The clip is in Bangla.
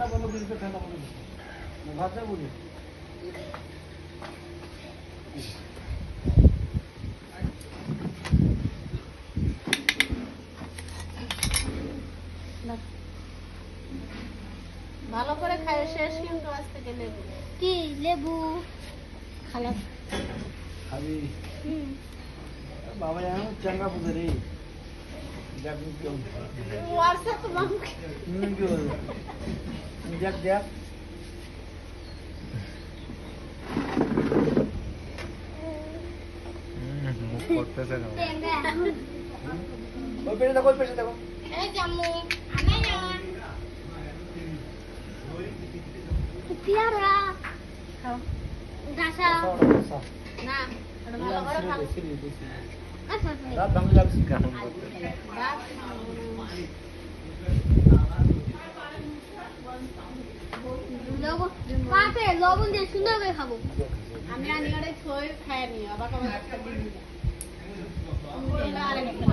ঠান্ডা করে ভাত যাব রে ভালো করে খায় শেষ কিন্তু আজ থেকে লেবু। কি লেবু? খাবি বাবা চাঙ্গা পুজো রে কেমন কি হলো দেখ দেখ মুখ করতেছে না ওই পেটে দেখো ওই পেটে দেখো এই জামু আনে না পেয়ারা খাও গাছা না এটা ভালো করে খাও আচ্ছা রাত ভাঙলে লাগছে কেমন লবণ দিয়ে সুন্দর করে খাব। আমি আনি আরে ছয় খাই নি আবার কবে একটা দিন দিলা আরেকটা